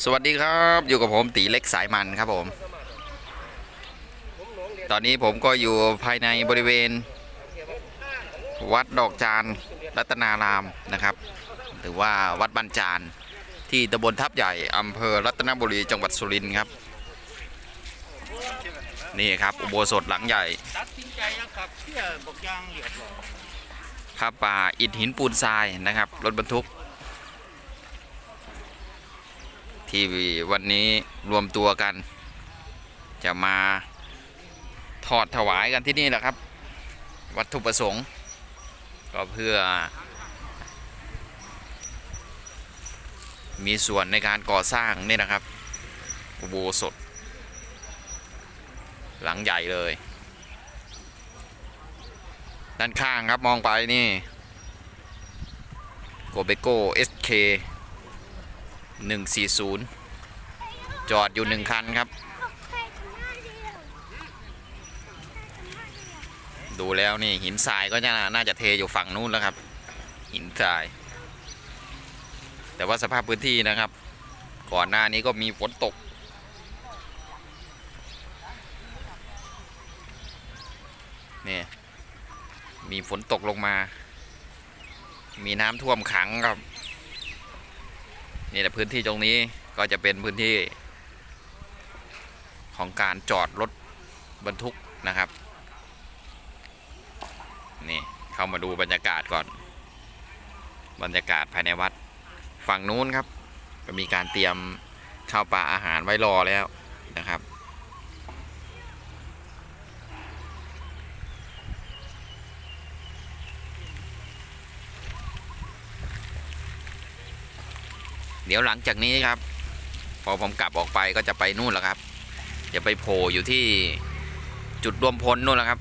สวัสดีครับอยู่กับผมตีเล็กสายมันครับผม ตอนนี้ผมก็อยู่ภายในบริเวณ วัดดอกจานรัตนารามนะครับ หรือว่าวัดบันจานที่ตำบลทับใหญ่อำเภอรัตนบุรีจังหวัดสุรินทร์ครับ นี่ครับอุโบสถหลังใหญ่ตัดสินใจแล้วครับเชื่อบอกยางเหลียบบอกพระป่าอิฐหินปูนทรายนะครับรถบรรทุก ที่วันนี้รวมตัวกัน จะมาทอดถวายกันที่นี่แหละครับ วัตถุประสงค์ ก็เพื่อ มีส่วนในการก่อสร้างนี่นะครับอุโบสถ หลังใหญ่เลย ด้านข้างครับมองไปนี่โกเบโก้ SK 140 จอดอยู่หนึ่งคันครับ ดูแล้วนี่หินทรายก็จะน่าจะเทอยู่ฝั่งนู้นแล้วครับ หินทราย แต่ว่าสภาพพื้นที่นะครับ ก่อนหน้านี้ก็มีฝนตกนี่มีฝนตกลงมา มีน้ำท่วมขังครับ นี่แหละพื้นที่ตรงนี้ก็จะเป็นพื้นที่ ของการจอดรถบรรทุกนะครับ นี่เข้ามาดูบรรยากาศก่อน บรรยากาศภายในวัดฝั่งนู้นครับ ก็มีการเตรียมข้าวปลาอาหารไว้รอแล้วนะครับ เดี๋ยวหลังจากนี้ครับ พอผมกลับออกไปก็จะไปนู่นแล้วครับ จะไปโผล่อยู่ที่จุดรวมพลนู่นแหละครับ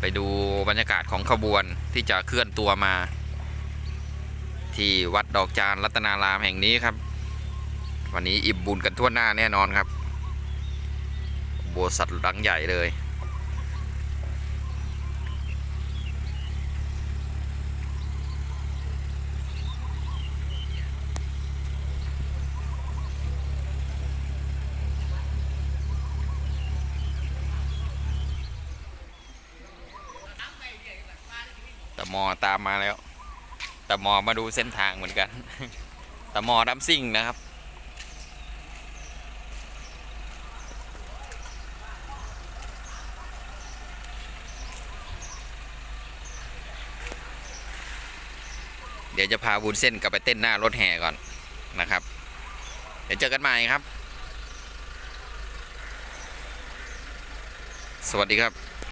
ไปดูบรรยากาศของขบวนที่จะเคลื่อนตัวมา ที่วัดดอกจานรัตนารามแห่งนี้ครับ วันนี้อิ่มบุญกันทั่วหน้าแน่นอนครับ โบสถ์หลังใหญ่เลย มอตามมาแล้วตะมอมาดูเส้นทางเหมือนกันตะมอดัมซิ่งนะครับ เดี๋ยวจะพาวุ้นเส้นกลับไปเต้นหน้ารถแห่ก่อนนะครับ เดี๋ยวเจอกันใหม่ครับ สวัสดีครับ